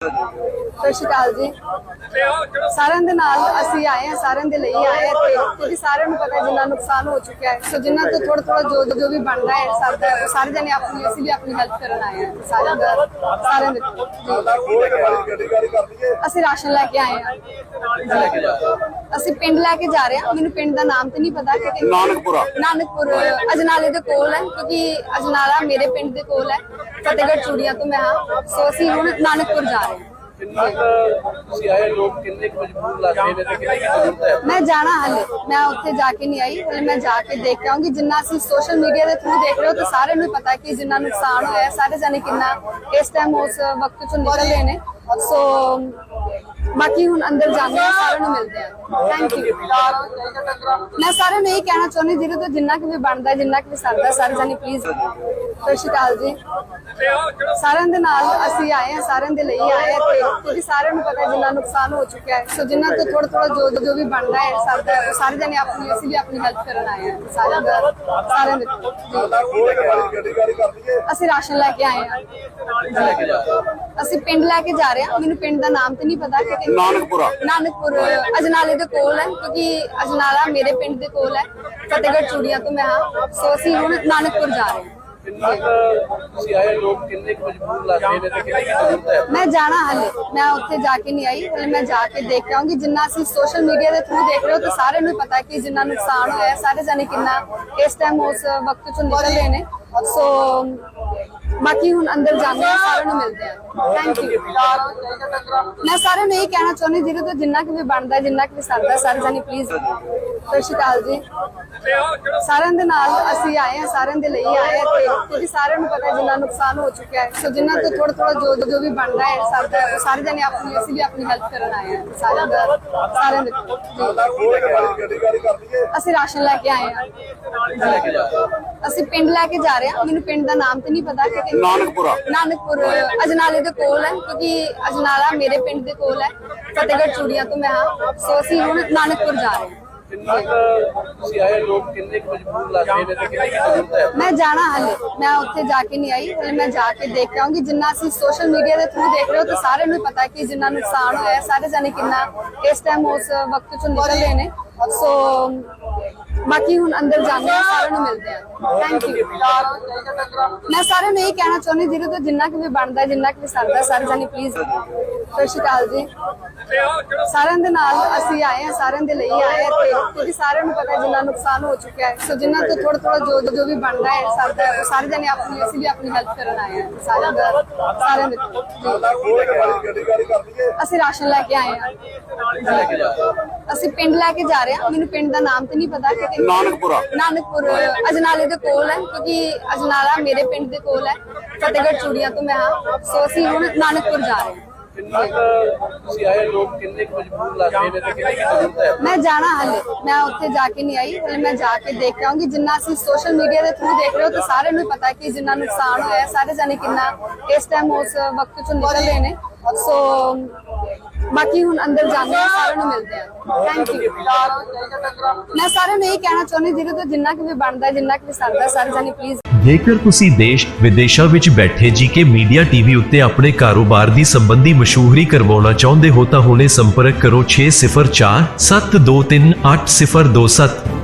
ਸਤਿ ਸ਼੍ਰੀ ਅਕਾਲ ਜੀ ਸਾਰਿਆਂ ਦੇ ਨਾਲ ਅਸੀਂ ਆਏ ਹਾਂ ਸਾਰਿਆਂ ਦੇ ਲਈ ਆਏ ਹਾਂ ਇੱਥੇ ਕਿਉਂਕਿ ਸਾਰਿਆਂ ਨੂੰ ਪਤਾ ਜਿੰਨਾ ਨੁਕਸਾਨ ਹੋ ਚੁੱਕਿਆ ਹੈ ਸੋ ਜਿੰਨਾ ਤੋਂ ਥੋੜਾ ਥੋੜਾ ਜੋ ਜੋ ਵੀ ਬਣਦਾ ਹੈ ਸਾਡਾ ਉਹ ਸਾਰੇ ਜਣੇ ਆਪਣੀ ਅਸੀਂ ਵੀ ਆਪਣੀ ਹੈਲਪ ਕਰਨ ਆਏ ਹਾਂ ਸਾਰਿਆਂ ਦਾ ਸਾਰਿਆਂ ਦੇ ਜੀ। ਅਸੀਂ ਰਾਸ਼ਨ ਲੈ ਕੇ ਆਏ ਜੀ। ਅਸੀਂ ਪਿੰਡ ਲੈ ਕੇ ਜਾ ਰਹੇ ਹਾਂ ਮੈਨੂੰ ਪਿੰਡ ਦਾ ਨਾਮ ਤੇ ਨਹੀਂ ਪਤਾ ਕਿ ਨਾਨਕਪੁਰਾ। ਨਾਨਕਪੁਰ ਅਜਨਾਲੇ ਦੇ ਕੋਲ ਹੈ ਕਿਉਂਕਿ ਅਜਨਾਲਾ ਮੇਰੇ ਪਿੰਡ ਦੇ ਕੋਲ ਹੈ ਫਤਿਹਗੜ੍ਹ ਚੂੜੀਆਂ ਤੋਂ ਮੈਂ ਹਾਂ। ਸੋ ਅਸੀਂ ਹੁਣ ਨਾਨਕਪੁਰ ਜਾ ਰਹੇ ਹਾਂ। ਕਿੰਨਾ ਕੁ ਤੁਸੀਂ ਆਏ ਲੋਕ ਕਿੰਨੇ ਕੁ ਮਜਬੂਰ ਲੱਗਦੇ ਨੇ ਤੇ ਕਿੰਨੀ ਕੁ ਜ਼ਰੂਰਤ ਹੈ ਮੈਂ ਜਾਣਾ ਹਲੇ। ਮੈਂ ਉੱਥੇ ਜਾ ਕੇ ਨਹੀਂ ਆਈ। ਹਲੇ ਮੈਂ ਜਾ ਕੇ ਦੇਖ ਕੇ ਆਉਂਗੀ। ਜਿੰਨਾ ਅਸੀਂ ਸੋਸ਼ਲ ਮੀਡੀਆ ਦੇ ਥਰੂ ਦੇਖ ਰਹੇ ਹੋ ਤਾਂ ਸਾਰਿਆਂ ਨੂੰ ਪਤਾ ਕਿ ਜਿੰਨਾ ਨੁਕਸਾਨ ਹੋਇਆ ਸਾਰੇ ਜਾਣੇ ਕਿੰਨਾ ਇਸ ਟਾਈਮ ਉਸ ਵਕਤ ਚੋਂ ਨਿਕਲ ਰਹੇ ਨੇ। ਸੋ ਬਾਕੀ ਹੁਣ ਅੰਦਰ ਜਾਂਦੇ ਹਾਂ ਸਾਰਿਆਂ ਨੂੰ ਮਿਲਦੇ ਹਾਂ। ਥੈਂਕ ਯੂ ਮੈਂ ਸਾਰਿਆਂ ਨੂੰ ਇਹ ਕਹਿਣਾ ਚਾਹੁੰਦੀ ਜਿਹਦੇ ਤੋਂ ਜਿੰਨਾ ਕਿ ਵੀ ਬਣਦਾ ਜਿੰਨਾ ਕਿ ਵੀ ਸਰਦਾ ਸਾਰੇ ਜਾਣੇ ਪਲੀਜ਼ ਸਤਿ ਸ਼੍ਰੀ ਅਕਾਲ ਜੀ। ਸਾਰਿਆਂ ਦੇ ਨਾਲ ਅਸੀਂ ਆਏ ਹਾਂ ਸਾਰਿਆਂ ਦੇ ਲਈ ਆਏ ਹਾਂ ਇੱਥੇ। ਕਿਉਂਕਿ ਸਾਰਿਆਂ ਨੂੰ ਪਤਾ ਜਿੰਨਾ ਨੁਕਸਾਨ ਹੋ ਚੁੱਕਿਆ ਹੈ। ਸੋ ਜਿੰਨਾ ਤੋਂ ਥੋੜਾ ਥੋੜਾ ਜੋ ਜੋ ਵੀ ਬਣਦਾ ਹੈ ਸਾਡਾ ਸਾਰੇ ਜਣੇ ਆਪਣੀ ਅਸੀਂ ਵੀ ਆਪਣੀ ਹੈਲਪ ਕਰਨ ਆਏ ਹਾਂ। ਸਾਰਿਆਂ ਦਾ ਸਾਰਿਆਂ ਦੇ। ਅਸੀਂ ਰਾਸ਼ਨ ਲੈ ਕੇ ਆਏ ਜੀ। ਅਸੀਂ ਪਿੰਡ ਲੈ ਕੇ ਜਾ ਰਹੇ ਹਾਂ। ਮੈਨੂੰ ਪਿੰਡ ਦਾ ਨਾਮ ਤੇ ਨਹੀਂ ਪਤਾ ਕਿ ਨਾਨਕਪੁਰਾ। ਨਾਨਕਪੁਰ ਅਜਨਾਲੇ ਦੇ ਕੋਲ ਹੈ ਕਿਉਂਕਿ ਅਜਨਾਲਾ ਮੇਰੇ ਪਿੰਡ ਦੇ ਕੋਲ ਹੈ। ਫਤਿਹਗੜ੍ਹ ਚੂੜੀਆਂ ਤੋਂ ਮੈਂ ਹਾਂ। ਸੋ ਅਸੀਂ ਹੁਣ ਨਾਨਕਪੁਰ ਜਾ ਰਹੇ ਹਾਂ। ਕਿੰਨਾ ਕੁ ਤੁਸੀਂ ਆਏ ਲੋਕ ਕਿੰਨੇ ਕੁ ਮਜਬੂਰ ਲੱਗਦੇ ਨੇ ਤੇ ਕਿੰਨੀ ਕੁ ਜ਼ਰੂਰਤ ਹੈ ਮੈਂ ਜਾਣਾ ਹਲੇ। ਮੈਂ ਉੱਥੇ ਜਾ ਕੇ ਨਹੀਂ ਆਈ। ਹਲੇ ਮੈਂ ਜਾ ਕੇ ਦੇਖ ਆਉਂਗੀ। ਜਿੰਨਾ ਅਸੀਂ ਸੋਸ਼ਲ ਮੀਡੀਆ ਦੇ ਥਰੂ ਦੇਖ ਰਹੇ ਹੋ, ਤਾਂ ਸਾਰਿਆਂ ਨੂੰ ਪਤਾ ਕਿ ਜਿੰਨਾ ਨੁਕਸਾਨ ਹੋਇਆ ਸਾਰੇ ਜਾਣੇ ਕਿੰਨਾ ਇਸ ਟਾਈਮ ਉਸ ਵਕਤ ਚੋਂ ਨਿਕਲ ਰਹੇ ਨੇ। ਸੋ ਬਾਕੀ ਹੁਣ ਅੰਦਰ ਜਾਂਦੇ ਹਾਂ, ਸਾਰਿਆਂ ਨੂੰ ਮਿਲਦੇ ਹਾਂ। ਥੈਂਕ ਯੂ ਮੈਂ ਸਾਰਿਆਂ ਨੂੰ ਇਹ ਕਹਿਣਾ ਚਾਹੁੰਦੀ ਜਿਹਦੇ ਤੋਂ ਜਿੰਨਾ ਕਿ ਵੀ ਬਣਦਾ ਜਿੰਨਾ ਕਿ ਵੀ ਸਰਦਾ ਸਾਰੇ ਜਾਣੇ ਪਲੀਜ਼ ਸਤਿ ਸ਼੍ਰੀ ਅਕਾਲ ਜੀ ਸਾਰਿਆਂ ਦੇ ਨਾਲ ਅਸੀਂ ਆਏ ਹਾਂ ਸਾਰਿਆਂ ਦੇ ਲਈ ਆਏ ਹਾਂ ਇੱਥੇ ਕਿਉਂਕਿ ਸਾਰਿਆਂ ਨੂੰ ਪਤਾ ਜਿੰਨਾ ਨੁਕਸਾਨ ਹੋ ਚੁੱਕਿਆ ਹੈ ਸੋ ਜਿੰਨਾ ਤੋਂ ਥੋੜਾ ਥੋੜਾ ਜੋ ਜੋ ਵੀ ਬਣਦਾ ਹੈ ਸਾਡਾ ਸਾਰੇ ਜਣੇ ਆਪਣੀ ਅਸੀਂ ਵੀ ਆਪਣੀ ਹੈਲਪ ਕਰਨ ਆਏ ਹਾਂ ਸਾਰਿਆਂ ਦਾ ਸਾਰਿਆਂ ਦੇ। ਅਸੀਂ ਰਾਸ਼ਨ ਲੈ ਕੇ ਆਏ ਜੀ। ਅਸੀਂ ਪਿੰਡ ਲੈ ਕੇ ਜਾ ਰਹੇ ਹਾਂ ਮੈਨੂੰ ਪਿੰਡ ਦਾ ਨਾਮ ਤੇ ਨਹੀਂ ਪਤਾ ਕਿ ਨਾਨਕਪੁਰਾ। ਨਾਨਕਪੁਰ ਅਜਨਾਲੇ ਦੇ ਕੋਲ ਹੈ ਕਿਉਂਕਿ ਅਜਨਾਲਾ ਮੇਰੇ ਪਿੰਡ ਦੇ ਕੋਲ ਹੈ ਫਤਿਹਗੜ੍ਹ ਚੂੜੀਆਂ ਤੋਂ ਮੈਂ ਹਾਂ ਸੋ ਅਸੀਂ ਹੁਣ ਨਾਨਕਪੁਰ ਜਾ ਰਹੇ ਹਾਂ ਕਿੰਨਾ ਤੁਸੀਂ ਆਏ ਲੋਕ, ਕਿੰਨੇ ਮਜਬੂਰ ਲੱਗਦੇ ਨੇ ਤੇ ਕਿੰਨੀ ਜ਼ਰੂਰਤ ਹੈ? ਮੈਂ ਜਾਣਾ ਹਲੇ। ਮੈਂ ਉੱਥੇ ਜਾ ਕੇ ਨਹੀਂ ਆਈ। ਹਲੇ ਮੈਂ ਜਾ ਕੇ ਦੇਖ ਕੇ ਆਉਂਗੀ। ਜਿੰਨਾ ਅਸੀਂ ਸੋਸ਼ਲ ਮੀਡੀਆ ਦੇ ਥਰੂ ਦੇਖ ਰਹੇ ਹੋ, ਤਾਂ ਸਾਰਿਆਂ ਨੂੰ ਪਤਾ ਕਿ ਜਿੰਨਾ ਨੁਕਸਾਨ ਹੋਇਆ ਸਾਰੇ ਜਾਣੇ ਕਿੰਨਾ ਇਸ ਟਾਈਮ ਉਸ ਵਕਤ ਚੋਂ ਨਿਕਲ ਰਹੇ ਨੇ। ਸੋ ਬਾਕੀ ਹੁਣ ਅੰਦਰ ਜਾਂਦੇ ਆ ਸਾਰਿਆਂ ਨੂੰ ਮਿਲਦੇ ਆ ਥੈਂਕ ਯੂ ਮੈਂ ਸਾਰਿਆਂ ਨੂੰ ਇਹ ਕਹਿਣਾ ਚਾਹੁੰਦੀ ਜਿਹਦੇ ਤੋਂ ਜਿੰਨਾ ਕਿ ਵੀ ਬਣਦਾ ਜਿੰਨਾ ਕਿ ਵੀ ਸਰਦਾ ਹੈ, ਸਾਰੇ ਪਲੀਜ਼ ਸਤਿ ਸ਼੍ਰੀ ਅਕਾਲ ਜੀ। ਸਾਰਿਆਂ ਦੇ ਨਾਲ ਅਸੀਂ ਆਏ ਹਾਂ ਸਾਰਿਆਂ ਦੇ ਲਈ ਆਏ ਹਾਂ ਇੱਥੇ ਕਿਉਂਕਿ ਸਾਰਿਆਂ ਨੂੰ ਪਤਾ ਜਿੰਨਾ ਨੁਕਸਾਨ ਹੋ ਚੁੱਕਿਆ ਹੈ। ਸੋ ਜਿੰਨਾ ਤੋਂ ਥੋੜਾ ਥੋੜਾ ਜੋ ਜੋ ਵੀ ਬਣਦਾ ਹੈ ਸਾਡਾ ਉਹ ਸਾਰੇ ਜਣੇ ਆਪਣੀ ਅਸੀਂ ਵੀ ਆਪਣੀ ਹੈਲਪ ਕਰਨ ਆਏ ਆ ਸਾਰਿਆਂ ਦਾ ਸਾਰਿਆਂ ਦੇ ਅਸੀਂ ਰਾਸ਼ਨ ਲੈ ਕੇ ਆਏ ਹਾਂ। ਅਸੀਂ ਪਿੰਡ ਲੈ ਕੇ ਜਾ ਰਹੇ ਹਾਂ। ਮੈਨੂੰ ਪਿੰਡ ਦਾ ਨਾਮ ਤੇ ਨਹੀਂ ਪਤਾ ਕਿ ਨਾਨਕਪੁਰਾ। ਨਾਨਕਪੁਰ ਅਜਨਾਲੇ ਦੇ ਕੋਲ ਹੈ ਕਿਉਂਕਿ ਅਜਨਾਲਾ ਮੇਰੇ ਪਿੰਡ ਦੇ ਕੋਲ ਹੈ ਫਤਿਹਗੜ੍ਹ ਚੂੜੀਆਂ ਤੋਂ ਮੈਂ ਹਾਂ। ਸੋ ਅਸੀਂ ਹੁਣ ਨਾਨਕਪੁਰ ਜਾ ਰਹੇ ਹਾਂ। ਕਿੰਨਾ ਕੁ ਤੁਸੀਂ ਆਏ ਲੋਕ ਕਿੰਨੇ ਕੁ ਮਜਬੂਰ ਲੱਗਦੇ ਨੇ ਤੇ ਕਿੰਨੀ ਕੁ ਜ਼ਰੂਰਤ ਹੈ? ਮੈਂ ਜਾਣਾ ਹਲੇ ਮੈਂ ਉੱਥੇ ਜਾ ਕੇ ਨਹੀਂ ਆਈ ਹਲੇ ਮੈਂ ਜਾ ਕੇ ਦੇਖ ਕੇ ਆਉਂਗੀ ਜਿੰਨਾ ਅਸੀਂ ਸੋਸ਼ਲ ਮੀਡੀਆ ਦੇ ਥਰੂ ਦੇਖ ਰਹੇ ਹੋ ਤਾਂ ਸਾਰਿਆਂ ਨੂੰ ਪਤਾ ਹੈ ਕਿ ਜਿੰਨਾ ਨੁਕਸਾਨ ਹੋਇਆ ਸਾਰੇ ਜਾਣੇ ਕਿੰਨਾ ਇਸ ਟਾਈਮ ਉਸ ਵਕਤ ਚੋਂ ਨਿਕਲ ਰਹੇ ਨੇ। ਸੋ ਬਾਕੀ ਹੁਣ ਅੰਦਰ ਜਾਂਦੇ ਹਾਂ, ਸਾਰਿਆਂ ਨੂੰ ਮਿਲਦੇ ਹਾਂ। ਥੈਂਕ ਯੂ ਮੈਂ ਸਾਰਿਆਂ ਨੂੰ ਇਹ ਕਹਿਣਾ ਚਾਹੁੰਦੀ ਜਿਹਦੇ ਤੋਂ ਜਿੰਨਾ ਕਿ ਵੀ ਬਣਦਾ, ਜਿੰਨਾ ਕਿ ਵੀ ਸਰਦਾ, ਸਾਰੇ ਜਾਣੇ ਪਲੀਜ਼ ਜੇਕਰ ਤੁਸੀਂ ਦੇਸ਼ ਵਿਦੇਸ਼ਾਂ ਵਿੱਚ ਬੈਠੇ ਜੀਕੇ ਮੀਡੀਆ ਟੀਵੀ ਉੱਤੇ ਆਪਣੇ ਕਾਰੋਬਾਰ ਦੀ ਸੰਬੰਧੀ ਮਸ਼ਹੂਰੀ ਕਰਵਾਉਣਾ ਚਾਹੁੰਦੇ ਹੋ, ਤਾਂ ਹੁਣੇ ਸੰਪਰਕ ਕਰੋ 604 723 8027